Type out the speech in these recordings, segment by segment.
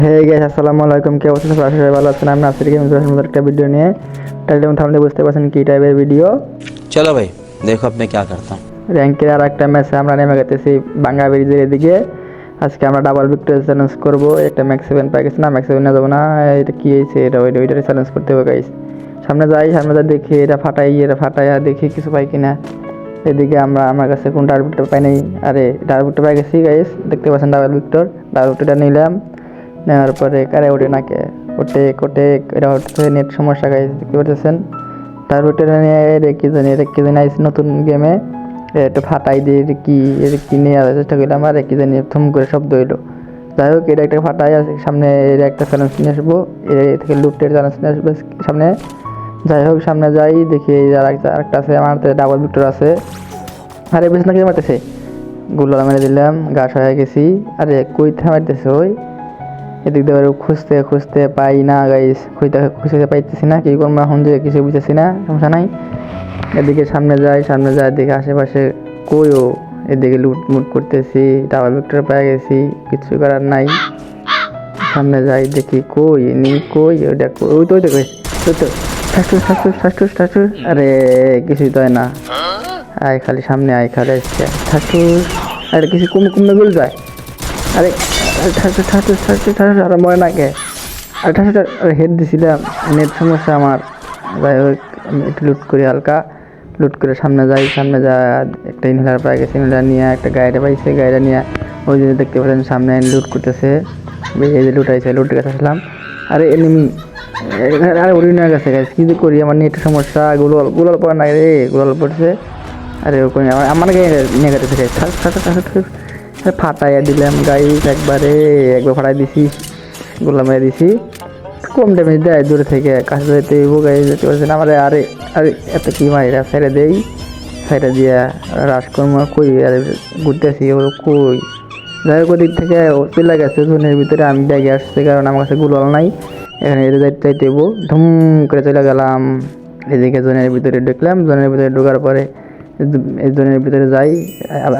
হ্যাঁ গেস আসসালামু আলাইকুম। কে অবশ্যই সবাই ভালো আছেন। আমি নাসির গেম একটা ভিডিও নিয়ে তাহলে এবং থামলে বুঝতে পারছেন কি টাইপের ভিডিও চলো ভাই দেখো আপনি কি করতে র্যাঙ্কের আর একটা ম্যাচে আমরা নেমে গেতেছি বাঙ্গা ব্রিজের এদিকে। আজকে আমরা ডাবল ভিক্টরি চ্যালেঞ্জ করব। একটা ম্যাক্স সেভেন পাই গেছে না ম্যাক্স সেভেন যাব না। এটা কি হয়েছে? এটা ওইটা ওইটা চ্যালেঞ্জ করতে হবে গাইস সামনে যাই সামনে যাই দেখি এটা ফাটাই এটা ফাটাই আর দেখি কিছু পাই কিনা। এদিকে আমরা আমার কাছে কোন ডাবল ভিক্টর পাই নাই। আরে ডাবল ভিক্টর পাই গেছি গাইস দেখতে পাচ্ছেন ডাবল ভিক্টর ডাবল ভিক্টরটা নিলাম। নেওয়ার পরে কারে ওঠে নাকে? ওটে কোটে এটা হচ্ছে নেট সমস্যা গাইস দেখতে পাচ্ছেন ভিক্টরটা নিয়ে এটা কি জানি এটা কি জানি আইছে নতুন গেমে একটু ফাটাই দিয়ে এটা কি এটা কি নিয়ে আসার চেষ্টা করলাম, আর কি জানি, থুম করে শব্দ হইল। যাই হোক এটা একটা ফাটাই আছে, সামনে এর একটা চ্যালেঞ্জ নিয়ে আসব। এর থেকে লুটের চ্যালেঞ্জ নিয়ে আসব সামনে। যাই হোক, সামনে যাই, দেখি আরেকটা আরেকটা আছে, আমার ডাবল ভিক্টর আছে। আরে বেশ নাকি মারতেছে? গুলো মেরে দিলাম গাছ হয়ে গেছি। আরে, কই থামাইতেছে ওই? এদিক দিয়ে খুঁজতে খুঁজতে পাই না গাইস খুঁজতে খুঁজতে পাইতেছি না, কি করব এখন যে কিছু বুঝতেছি না, সমস্যা নাই। এদিকে সামনে যাই সামনে যাই, এদিকে আশেপাশে কইও, এদিকে লুট মুট করতেছি ডাবল ভিক্টর পেয়ে গেছি, কিছু করার নাই। সামনে যাই, দেখি কই, নি কই কই- ওই তো ওই তো ওই তো। ঠাসুস ঠাসুস আরে কিছুই তো না। আয় খালি সামনে, আয় খালি আসছে ঠাসুস আরে কিছু কমে কমে গুলো যায়। আরে আরে মরে না কে আরে ঠাসুস আরে হেড দিছিলাম নেট সমস্যা আমার যাই হোক আমি একটু লুট করি হালকা লুট করে সামনে যাই সামনে যা একটা ইনহেলার পাই গেছে ইনহেলার নিয়ে একটা গাড়িটা পাইছে গাড়িটা নিয়ে ওই যে দেখতে পাচ্ছেন সামনে লুট করতেছে এই যে লুটাইছে লুট কাছে আসলাম আরে এনিমি আরে উড়ি নিয়ে গেছে গাছ কি যে করি আমার নেটের সমস্যা গুলোল গুলোল পড়ে নাই রে গুলোল পড়ছে আরে আমার আমার গায়ে নিয়ে গেছে ফাটাইয়া দিলাম গাড়ি একবারে, একবার ফাটাই দিছি গোলা মেরে দিছি। কম ড্যামেজ দেয়, দূরে থেকে কাছে যেতে গাড়ি যেতে পারছে না আমার আরে আরে, এত কি মারিরা ছেড়ে দেই? ছেড়ে দিয়া রাজকর্ম কই? আরে, ঘুরতেছি, ও কই? যাই হোক, ওদিক থেকে চলে গেছে, জোনের ভিতরে আমি ব্যাগে আসছে, কারণ আমার কাছে গুলাল নাই। এখানে এদের যাইতে যাইতে ধুম করে চলে গেলাম। এদিকে জোনের ভিতরে ঢুকলাম, জোনের ভিতরে ঢোকার পরে এই জোনের ভিতরে যাই,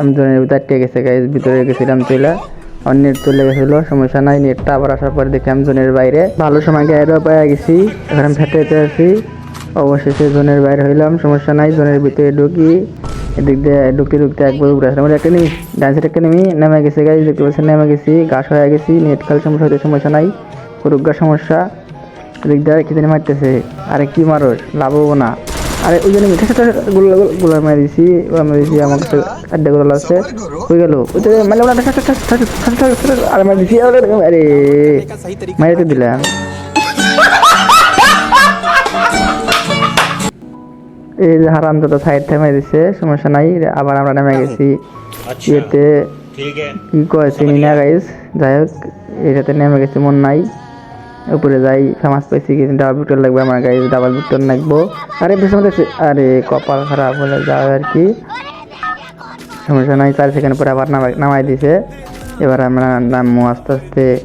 আমি জোনের ভিতরে আটকে গেছে গাইজ ভিতরে গেছিলাম চলে আর নেট চলে গেছিল, সমস্যা নাই, নেটটা আবার আসার পরে দেখি আমি জোনের বাইরে। ভালো সময় গায়েরও পেয়ে গেছি, এখন আমি ফেটে যেতে আছি। অবশেষে জোনের বাইরে হইলাম, সমস্যা নাই জোনের ভিতরে ঢুকি। এদিক দিয়ে ঢুকতে ঢুকতে একবার উপরে আসলাম। একটা নেমি, ডান সাইড একটা নেমি, নেমে গেছে গাইজ দেখতে পাচ্ছেন, নেমে গেছি গাছ হয়ে গেছি, নেট খাল সমস্যা হতে সমস্যা নাই, রোগা সমস্যা। এদিক দিয়ে কি জানি মারতেছে, আরে কি মারো লাভ হব না। আরে ওই জন্য মিঠা সাথে গুলো গুলো মেরে দিছি গুলো মেরে দিছি আমার কাছে আড্ডা গুলো আছে। হয়ে গেল। ওই তো মানে ঠাস আরে মেরে দিছি আরে আরে মেরে তো দিলাম। এই যে হারাম দাদা সাইড থেমে দিছে সমস্যা নাই আবার আমরা নেমে গেছি। ইয়েতে কি কয় চিনি না গাইস যাই হোক এটাতে নেমে গেছি মন নাই। উপরে যাই ফেমাস পাইছি কিন্তু ডাবল ভিক্টর লাগবে আমার গাইস ডাবল ভিক্টর লাগবো। আরে বেশ আরে, কপাল খারাপ হলে যাও আর কি। সমস্যা নাই, চার সেকেন্ড পরে আবার নামাই নামাই দিছে। এবার আমরা নামবো আস্তে আস্তে।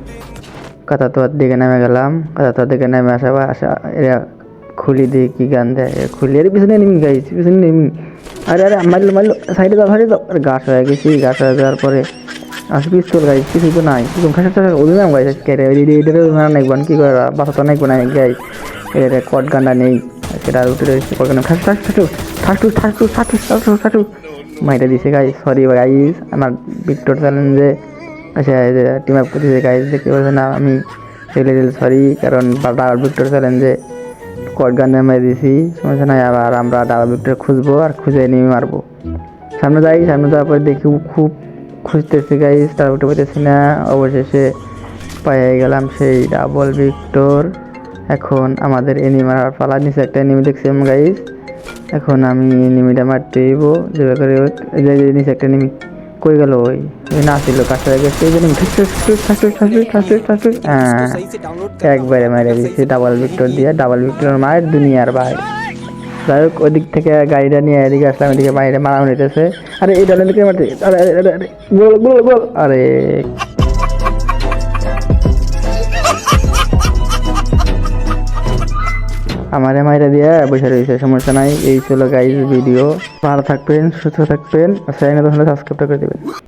কাতাতোয়ার দিকে নেমে গেলাম। কাতাতোয়ার দিকে নেমে আসা বা আসা, এরা খুলি দিয়ে কি গান দেয়? খুলি, আরে, পিছনে নেমি গাইছি পিছনে নেমি। আরে আরে, মারলো মারলো সাইডে যাও সাইডে যাও আরে, গাছ হয়ে গেছি, গাছ হয়ে যাওয়ার পরে আসি পিস্তল গাইছি কিছু তো নাই। কিছু খাসা টাসা ওদের নাম গাইছে কে রে এডি এডি না নাইবান কি করে? বাসা তো নেই। দিছে সরি আমার ভিক্টর টিম আপ না, আমি সরি কারণ ডাবল ভিক্টর চ্যালেঞ্জে কট গান মেরে দিছি। সমস্যা নাই, আবার আমরা ডাবল ভিক্টর খুঁজবো আর খুঁজে নিয়ে মারবো। সামনে যাই, সামনে যাওয়ার পরে দেখি খুব খুঁজতেছি গাইজ তার উঠে পেতেছি না অবশেষে পাইয়ে গেলাম সেই ডাবল ভিক্টর এখন আমাদের এনিমার পালা নিচে একটা এনিমি দেখছিলাম গাইজ এখন আমি এনিমিটা মারতে দিব যেভাবে করে নিচে একটা এনিমি কই গেল ওই না ছিল কাছে গেছে একবারে মারে দিচ্ছে ডাবল ভিক্টর দিয়ে ডাবল ভিক্টর মায়ের দুনিয়ার বাইরে যাই হোক ওদিক থেকে গাড়িটা নিয়ে এদিকে আসলাম, এদিকে বাইরে মারা নিতেছে আরে, এই ডালের দিকে মারতে আরে আরে আরে গোল গোল গোল। আরে। আমার মাইরা দিয়ে বসে রয়েছে সমস্যা নাই। এই ছিল গাইজ ভিডিও ভালো থাকবেন, সুস্থ থাকবেন। চ্যানেল তাহলে সাবস্ক্রাইব করে দেবেন।